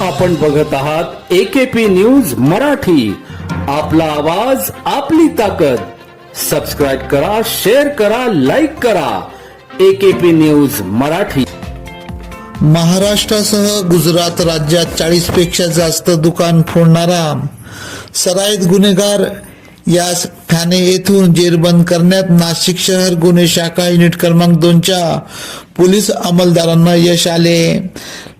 आपण बघत आहात एकेपी न्यूज मराठी. आपला आवाज आपली ताकद. सबस्क्राईब करा शेअर करा लाईक करा. AKP news Marathi. महाराष्ट्रासह गुजरात राज्यात चाळीसपेक्षा जास्त दुकान फोडणारा सराईत गुन्हेगार यास ठाणे येथून जेरबंद करण्यात नाशिक शहर गुन्हे शाखा युनिट क्रमांक दोनच्या पोलीस अंमलदारांना यश आले.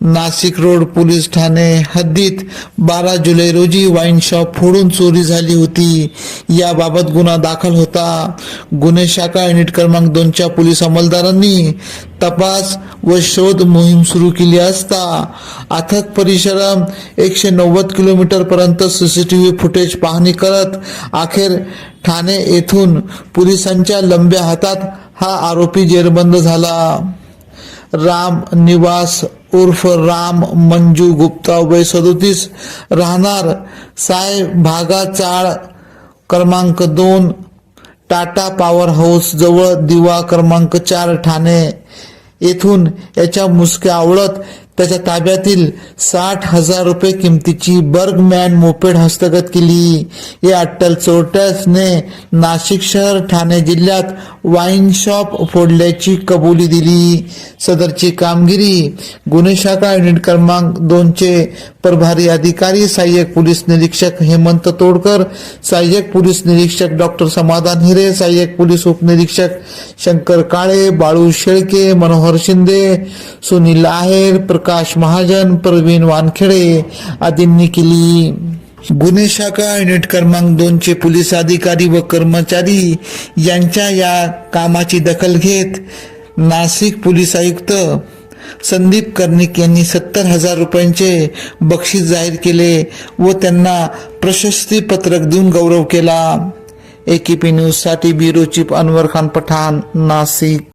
नाशिक रोड पोलीस ठाणे हद्दीत बारा जुलै रोजी वाईन शॉप फोडून चोरी झाली होती. याबाबत गुन्हा दाखल होता. गुन्हे शाखा युनिट क्रमांक दोनच्या पोलीस अंमलदारांनी तपास व शोध मोहीम सुरू केली असता. अथक परिश्रम एकशे नव्वद किलोमीटर पर्यंत सीसीटीव्ही फुटेज पाहणी करत अखेर ठाणे येथून पोलिसांच्या लंब्या हातात हा आरोपी जेरबंद झाला. राम निवास उर्फ राम मंजू गुप्ता वय सदोतीस. राहणार साय भागा चाळ क्रमांक दोन टाटा पॉवर हाऊस जवळ दिवा क्रमांक चार ठाणे. येथून याच्या मुसक्या आवळत त्याच्या ताब्यातील साठ हजार रुपये किमतीची बर्गमॅन मोपेड हस्तगत केली. या अट्टल चोरट्यासने नाशिक शहर ठाणे जिल्ह्यात वाईन शॉप फोडल्याची कबुली दिली. सदरची कामगिरी गुन्हे शाखा युनिट क्रमांक दोनचे प्रभारी अधिकारी सहाय्यक पोलीस निरीक्षक हेमंत तोडकर सहाय्यक पोलीस निरीक्षक डॉक्टर समाधान हिरे सहाय्यक पोलीस उपनिरीक्षक शंकर काळे बाळू शेळके मनोहर शिंदे सुनील आहेर प्रकाश महाजन प्रवीण वानखेडे आदींनी केली. गुन्हे शाखा युनिट क्रमांक दोनचे पोलीस अधिकारी व कर्मचारी यांच्या या कामाची दखल घेत नाशिक पोलीस आयुक्त संदीप कर्णिक यांनी सत्तर हजार रुपयांचे बक्षीस जाहीर केले व त्यांना प्रशस्ती पत्रक देऊन गौरव केला. एकीपी न्यूज न्यूजसाठी ब्युरो चीफ अनवर खान पठाण नाशिक.